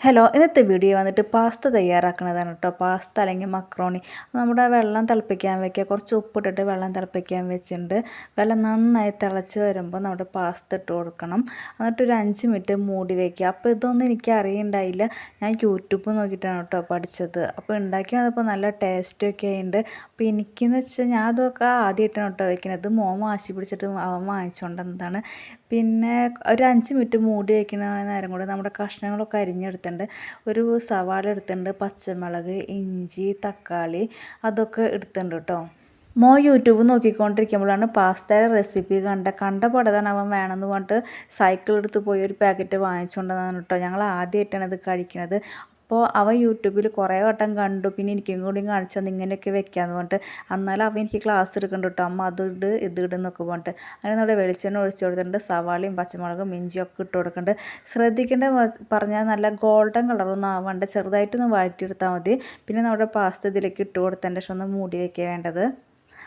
Hello ഇന്നത്തെ video വന്നിട്ട് pasta തയ്യാറാക്കുന്നതാണ് കേട്ടോ പാസ്ത അല്ലെങ്കിൽ മക്രോണി. നമ്മുടെ വെള്ളം തിളപ്പിക്കാൻ വെക്കുക. കുറച്ച് ഉപ്പിട്ടിട്ട് വെള്ളം തിളപ്പിക്കാൻ വെച്ചിട്ടുണ്ട്. വെള്ളം നന്നായി തിളച്ച് വരുമ്പോൾ നമ്മുടെ പാസ്ത ഇട്ട് കൊടുക്കണം. എന്നിട്ട് ഒരു അഞ്ച് മിനിറ്റ് മൂടി വയ്ക്കുക അപ്പോൾ ഇതൊന്നും എനിക്ക് അറിയണ്ടായില്ല. ഞാൻ യൂട്യൂബ് നോക്കിയിട്ടാണ് കേട്ടോ പഠിച്ചത്. അപ്പോൾ ഉണ്ടാക്കി വന്നപ്പോൾ നല്ല ടേസ്റ്റൊക്കെ ആയിട്ടുണ്ട് അപ്പോൾ എനിക്കെന്ന് വെച്ചാൽ ഞാൻ അതൊക്കെ ആദ്യമായിട്ടാണ് കേട്ടോ വയ്ക്കുന്നത് മോൻ വാശി പിടിച്ചിട്ട് അവൻ വാങ്ങിച്ചുകൊണ്ടെന്നതാണ് പിന്നെ ഒരു അഞ്ച് മിനിറ്റ് മൂടി വയ്ക്കുന്ന നേരം കൂടെ നമ്മുടെ കഷ്ണങ്ങളൊക്കെ അരിഞ്ഞെടുത്തിട്ടുണ്ട് ഒരു സവാള എടുത്തിട്ടുണ്ട് പച്ചമുളക് ഇഞ്ചി തക്കാളി അതൊക്കെ എടുത്തിട്ടുണ്ട് കേട്ടോ. മോ യൂട്യൂബ് നോക്കിക്കൊണ്ടിരിക്കുമ്പോഴാണ് പാസ്തയുടെ റെസിപ്പി കണ്ട കണ്ട പടതാണ് അവൻ വേണമെന്ന് പറഞ്ഞിട്ട് സൈക്കിൾ എടുത്ത് പോയി ഒരു പാക്കറ്റ് വാങ്ങിച്ചുകൊണ്ടാണ് കേട്ടോ. ഞങ്ങൾ ആദ്യമായിട്ടാണ് ഇത് കഴിക്കുന്നത്. അപ്പോൾ അവൻ യൂട്യൂബിൽ കുറേ വട്ടം കണ്ടു. പിന്നെ എനിക്കും കൂടി കാണിച്ചു തന്നു ഇങ്ങനെയൊക്കെ വെക്കാമെന്ന് പറഞ്ഞിട്ട്. എന്നാലും അവൻ എനിക്ക് ക്ലാസ് എടുക്കണ്ട കേട്ടോ അമ്മ അത് ഇട് ഇത് ഇടുന്നൊക്കെ പറഞ്ഞിട്ട്. അങ്ങനെ നമ്മുടെ വെളിച്ചെണ്ണ ഒഴിച്ചു കൊടുത്തിട്ടുണ്ട്. സവാളയും പച്ചമുളകും ഇഞ്ചിയും ഒക്കെ ഇട്ട് കൊടുക്കുന്നുണ്ട് ശ്രദ്ധിക്കേണ്ട പറഞ്ഞാൽ നല്ല ഗോൾഡൻ കളറൊന്നും ആവാണ്ട് ചെറുതായിട്ടൊന്ന് വഴറ്റിയെടുത്താൽ മതി. പിന്നെ നമ്മുടെ പാസ്ത ഇതിലേക്ക് ഇട്ട് കൊടുത്തതിന്റെ ശേഷം ഒന്ന് മൂടി വയ്ക്കുക വേണ്ടത്.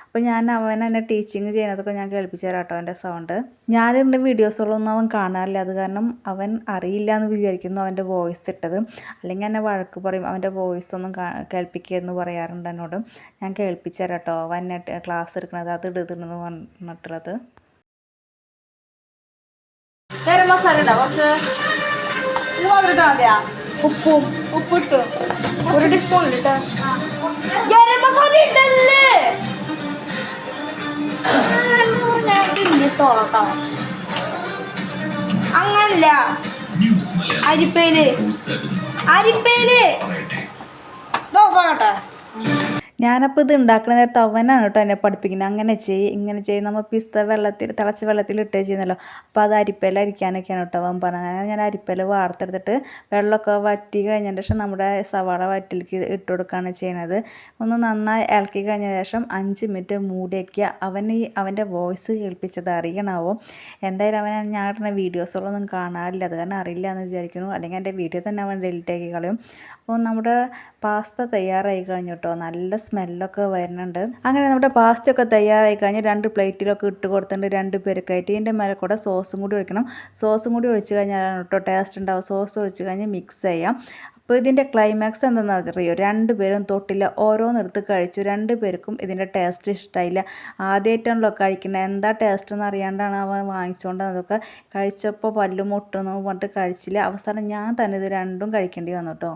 അപ്പോൾ ഞാൻ അവൻ എന്നെ ടീച്ചിങ് ചെയ്യുന്നതൊക്കെ ഞാൻ കേൾപ്പിച്ചു തരാം കേട്ടോ അവന്റെ സൗണ്ട് ഞാനിടുന്ന വീഡിയോസുകളൊന്നും അവൻ കാണാറില്ല. അത് കാരണം അവൻ അറിയില്ല എന്ന് വിചാരിക്കുന്നു അവന്റെ വോയിസ് ഇട്ടത്. അല്ലെങ്കിൽ എന്നെ വഴക്ക് പറയും. അവന്റെ വോയിസ് ഒന്നും കേൾപ്പിക്കുക എന്ന് പറയാറുണ്ട് എന്നോട്. ഞാൻ കേൾപ്പിച്ചു തരാം കേട്ടോ അവൻ എന്നെ ക്ലാസ് എടുക്കണത് അത് ഇടുന്നു പറഞ്ഞിട്ടുള്ളത്. ഉപ്പും ഉപ്പിട്ടു ഒരു ടീസ്പൂൺ ഇട്ടോ. തിന്നിട്ടോളാം അങ്ങനല്ല. അരിപ്പേൽ. അരിപ്പേൽ. നോക്കട്ടെ ഞാനപ്പോൾ ഇത് ഉണ്ടാക്കുന്ന നേരത്തെ അവനാണ് കേട്ടോ എന്നെ പഠിപ്പിക്കുന്നത്. അങ്ങനെ ചെയ്യ് ഇങ്ങനെ ചെയ്യ്. നമ്മൾ പിസ്ത വെള്ളത്തിൽ തിളച്ച വെള്ളത്തിൽ ഇട്ടേ ചെയ്യുന്നല്ലോ അപ്പോൾ അത് അരിപ്പയിൽ അരിക്കാനൊക്കെയാണ് കേട്ടോ അവൻ പറഞ്ഞത്. അങ്ങനെ ഞാൻ അരിപ്പയിൽ വാർത്തെടുത്തിട്ട് വെള്ളമൊക്കെ വറ്റി കഴിഞ്ഞതിന് ശേഷം നമ്മുടെ സവാള വറ്റിലേക്ക് ഇട്ട് കൊടുക്കുകയാണ് ചെയ്യുന്നത്. ഒന്ന് നന്നായി ഇളക്കി കഴിഞ്ഞ ശേഷം അഞ്ച് മിനിറ്റ് മൂടിയേക്കുക അവന് ഈ അവന്റെ വോയിസ് കേൾപ്പിച്ചത് അറിയണമോ എന്തായാലും അവൻ ഞാൻ ഇടുന്ന വീഡിയോസുകളൊന്നും കാണാറില്ല. അത് കാരണം അറിയില്ല എന്ന് വിചാരിക്കുന്നു. അല്ലെങ്കിൽ എന്റെ വീഡിയോ തന്നെ അവൻ ഡെലിറ്റ് ആക്കി കളയും. അപ്പോൾ നമ്മുടെ പാസ്ത തയ്യാറായി കഴിഞ്ഞു കേട്ടോ. നല്ല സ്മെല്ലൊക്കെ വരുന്നുണ്ട്. അങ്ങനെ നമ്മുടെ പാസ്തയൊക്കെ തയ്യാറായി കഴിഞ്ഞ് രണ്ട് പ്ലേറ്റിലൊക്കെ ഇട്ട് കൊടുത്തിട്ടുണ്ട് രണ്ട് പേർക്കായിട്ട്. ഇതിന്റെ മേലെ കൂടെ സോസും കൂടി ഒഴിക്കണം. സോസും കൂടി ഒഴിച്ച് കഴിഞ്ഞാലാണ് കേട്ടോ ടേസ്റ്റ് ഉണ്ടാവും സോസ് ഒഴിച്ച് കഴിഞ്ഞ് മിക്സ് ചെയ്യാം. അപ്പോൾ ഇതിന്റെ ക്ലൈമാക്സ് എന്താണെന്ന് അറിയോ? രണ്ടുപേരും തൊട്ടില്ല. ഓരോന്നെടുത്ത് കഴിച്ചു. രണ്ട് പേർക്കും ഇതിന്റെ ടേസ്റ്റ് ഇഷ്ടമായില്ല ആദ്യമായിട്ടാണല്ലോ കഴിക്കുന്നത്. എന്താ ടേസ്റ്റ് എന്ന് അറിയാണ്ടാണ് അവൻ വാങ്ങിച്ചുകൊണ്ട് അതൊക്കെ കഴിച്ചപ്പോൾ പല്ല് മുട്ടുന്നു പറഞ്ഞിട്ട് കഴിച്ചില്ല. അവസാനം ഞാൻ തന്നെ ഇത് രണ്ടും കഴിക്കേണ്ടി വന്നു കേട്ടോ.